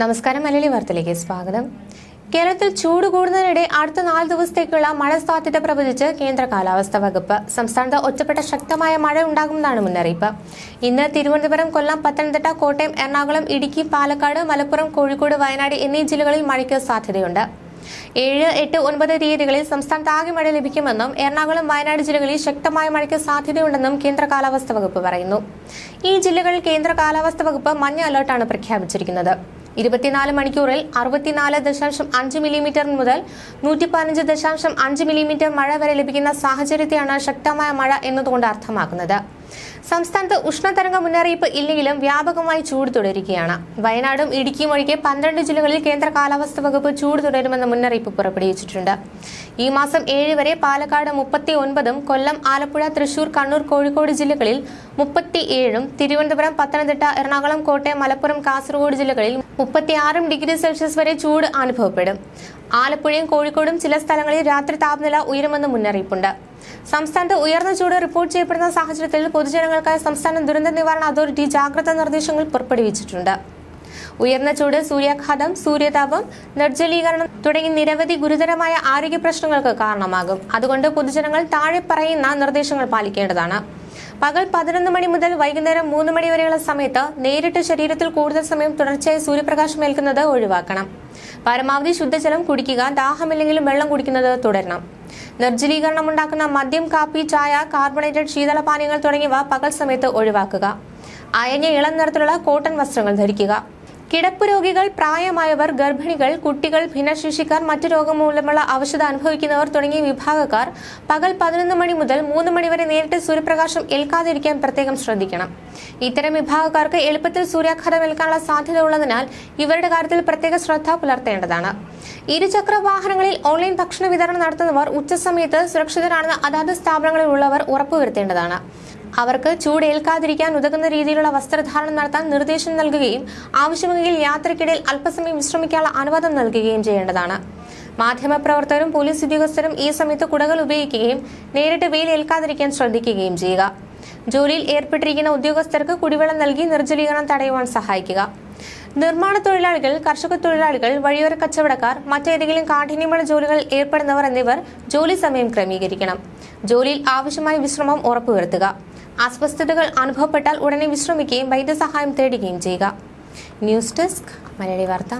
നമസ്കാരം മലയാളി വാർത്തയിലേക്ക് സ്വാഗതം. കേരളത്തിൽ ചൂട് കൂടുന്നതിനിടെ അടുത്ത നാല് ദിവസത്തേക്കുള്ള മഴ സാധ്യത പ്രവചിച്ച് കേന്ദ്ര കാലാവസ്ഥാ വകുപ്പ് സംസ്ഥാനത്ത് ഒറ്റപ്പെട്ട ശക്തമായ മഴ ഉണ്ടാകുമെന്നാണ് മുന്നറിയിപ്പ്. ഇന്ന് തിരുവനന്തപുരം കൊല്ലം പത്തനംതിട്ട കോട്ടയം എറണാകുളം ഇടുക്കി പാലക്കാട് മലപ്പുറം കോഴിക്കോട് വയനാട് എന്നീ ജില്ലകളിൽ മഴയ്ക്ക് സാധ്യതയുണ്ട്. ഏഴ് എട്ട് ഒൻപത് തീയതികളിൽ സംസ്ഥാനത്ത് ആകെ മഴ ലഭിക്കുമെന്നും എറണാകുളം വയനാട് ജില്ലകളിൽ ശക്തമായ മഴയ്ക്ക് സാധ്യതയുണ്ടെന്നും കേന്ദ്ര കാലാവസ്ഥാ വകുപ്പ് പറയുന്നു. ഈ ജില്ലകളിൽ കേന്ദ്ര കാലാവസ്ഥാ വകുപ്പ് മഞ്ഞ അലർട്ടാണ് പ്രഖ്യാപിച്ചിരിക്കുന്നത്. ഇരുപത്തിനാല് മണിക്കൂറിൽ അറുപത്തിനാല് ദശാംശം അഞ്ച് മില്ലിമീറ്റർ മുതൽ നൂറ്റി പതിനഞ്ച് ദശാംശം അഞ്ച് മില്ലിമീറ്റർ മഴ വരെ ലഭിക്കുന്ന സാഹചര്യത്തെയാണ് ശക്തമായ മഴ എന്നതുകൊണ്ട് അർത്ഥമാക്കുന്നത്. സംസ്ഥാനത്ത് ഉഷ്ണതരംഗ മുന്നറിയിപ്പ് ഇല്ലെങ്കിലും വ്യാപകമായി ചൂട് തുടരുകയാണ്. വയനാടും ഇടുക്കിയും ഒഴികെ പന്ത്രണ്ട് ജില്ലകളിൽ കേന്ദ്ര കാലാവസ്ഥാ വകുപ്പ് ചൂട് തുടരുമെന്ന മുന്നറിയിപ്പ് പുറപ്പെടുവിച്ചിട്ടുണ്ട്. ഈ മാസം ഏഴ് വരെ പാലക്കാട് മുപ്പത്തി ഒൻപതും കൊല്ലം ആലപ്പുഴ തൃശൂർ കണ്ണൂർ കോഴിക്കോട് ജില്ലകളിൽ മുപ്പത്തി ഏഴും തിരുവനന്തപുരം പത്തനംതിട്ട എറണാകുളം കോട്ടയം മലപ്പുറം കാസർഗോഡ് ജില്ലകളിൽ മുപ്പത്തിയാറും ഡിഗ്രി സെൽഷ്യസ് വരെ ചൂട് അനുഭവപ്പെടും. ആലപ്പുഴയും കോഴിക്കോടും ചില സ്ഥലങ്ങളിൽ രാത്രി താപനില ഉയരുമെന്ന് മുന്നറിയിപ്പുണ്ട്. സംസ്ഥാനത്ത് ഉയർന്ന ചൂട് റിപ്പോർട്ട് ചെയ്യപ്പെടുന്ന സാഹചര്യത്തിൽ പൊതുജനങ്ങൾക്കായി സംസ്ഥാന ദുരന്ത നിവാരണ അതോറിറ്റി ജാഗ്രതാ നിർദ്ദേശങ്ങൾ പുറപ്പെടുവിച്ചിട്ടുണ്ട്. ഉയർന്ന ചൂട് സൂര്യാഘാതം സൂര്യതാപം നിർജലീകരണം തുടങ്ങി നിരവധി ഗുരുതരമായ ആരോഗ്യ പ്രശ്നങ്ങൾക്ക് കാരണമാകും. അതുകൊണ്ട് പൊതുജനങ്ങൾ താഴെ പറയുന്ന നിർദ്ദേശങ്ങൾ പാലിക്കേണ്ടതാണ്. പകൽ പതിനൊന്ന് മണി മുതൽ വൈകുന്നേരം മൂന്ന് മണി വരെയുള്ള സമയത്ത് നേരിട്ട് ശരീരത്തിൽ കൂടുതൽ സമയം തുടർച്ചയായി സൂര്യപ്രകാശം ഏൽക്കുന്നത് ഒഴിവാക്കണം. പരമാവധി ശുദ്ധജലം കുടിക്കുക ദാഹമില്ലെങ്കിലും വെള്ളം കുടിക്കുന്നത് തുടരണം. നിർജലീകരണം ഉണ്ടാക്കുന്ന മദ്യം കാപ്പി ചായ കാർബണേറ്റഡ് ശീതളപാനീയങ്ങൾ തുടങ്ങിയവ പകൽ സമയത്ത് ഒഴിവാക്കുക. അയഞ്ഞ ഇളം നിറത്തിലുള്ള കോട്ടൺ വസ്ത്രങ്ങൾ ധരിക്കുക. കിടപ്പ് രോഗികൾ പ്രായമായവർ ഗർഭിണികൾ കുട്ടികൾ ഭിന്നശേഷിക്കാർ മറ്റു രോഗം മൂലമുള്ള അവശത അനുഭവിക്കുന്നവർ തുടങ്ങിയ വിഭാഗക്കാർ പകൽ പതിനൊന്ന് മണി മുതൽ മൂന്ന് മണി വരെ നേരിട്ട് സൂര്യപ്രകാശം ഏൽക്കാതിരിക്കാൻ പ്രത്യേകം ശ്രദ്ധിക്കണം. ഇത്തരം വിഭാഗക്കാർക്ക് എളുപ്പത്തിൽ സൂര്യാഘാതം ഏൽക്കാനുള്ള സാധ്യത ഉള്ളതിനാൽ ഇവരുടെ കാര്യത്തിൽ പ്രത്യേക ശ്രദ്ധ പുലർത്തേണ്ടതാണ്. ഇരുചക്ര വാഹനങ്ങളിൽ ഓൺലൈൻ ഭക്ഷണ വിതരണം നടത്തുന്നവർ ഉച്ചസമയത്ത് സുരക്ഷിതരാണെന്ന് അതാത് സ്ഥാപനങ്ങളിൽ ഉള്ളവർ ഉറപ്പുവരുത്തേണ്ടതാണ്. അവർക്ക് ചൂടേൽക്കാതിരിക്കാൻ ഉതകുന്ന രീതിയിലുള്ള വസ്ത്രധാരണം നടത്താൻ നിർദ്ദേശം നൽകുകയും ആവശ്യമെങ്കിൽ യാത്രയ്ക്കിടയിൽ അല്പസമയം വിശ്രമിക്കാനുള്ള അനുവാദം നൽകുകയും ചെയ്യേണ്ടതാണ്. മാധ്യമപ്രവർത്തകരും പോലീസ് ഉദ്യോഗസ്ഥരും ഈ സമയത്ത് കുടകൾ ഉപയോഗിക്കുകയും നേരിട്ട് വെയിൽ ഏൽക്കാതിരിക്കാൻ ശ്രദ്ധിക്കുകയും ചെയ്യുക. ജോലിയിൽ ഏർപ്പെട്ടിരിക്കുന്ന ഉദ്യോഗസ്ഥർക്ക് കുടിവെള്ളം നൽകി നിർജലീകരണം തടയുവാൻ സഹായിക്കുക. നിർമ്മാണ തൊഴിലാളികൾ കർഷക തൊഴിലാളികൾ വഴിയോര കച്ചവടക്കാർ മറ്റേതെങ്കിലും കാഠിന്യമുള്ള ജോലികളിൽ ഏർപ്പെടുന്നവർ എന്നിവർ ജോലി സമയം ക്രമീകരിക്കണം. ജോലിയിൽ ആവശ്യമായ വിശ്രമം ഉറപ്പുവരുത്തുക. അസ്വസ്ഥതകൾ അനുഭവപ്പെട്ടാൽ ഉടനെ വിശ്രമിക്കുകയും വൈദ്യസഹായം തേടുകയും ചെയ്യുക. ന്യൂസ് ഡെസ്ക് മലയാളി വാർത്ത.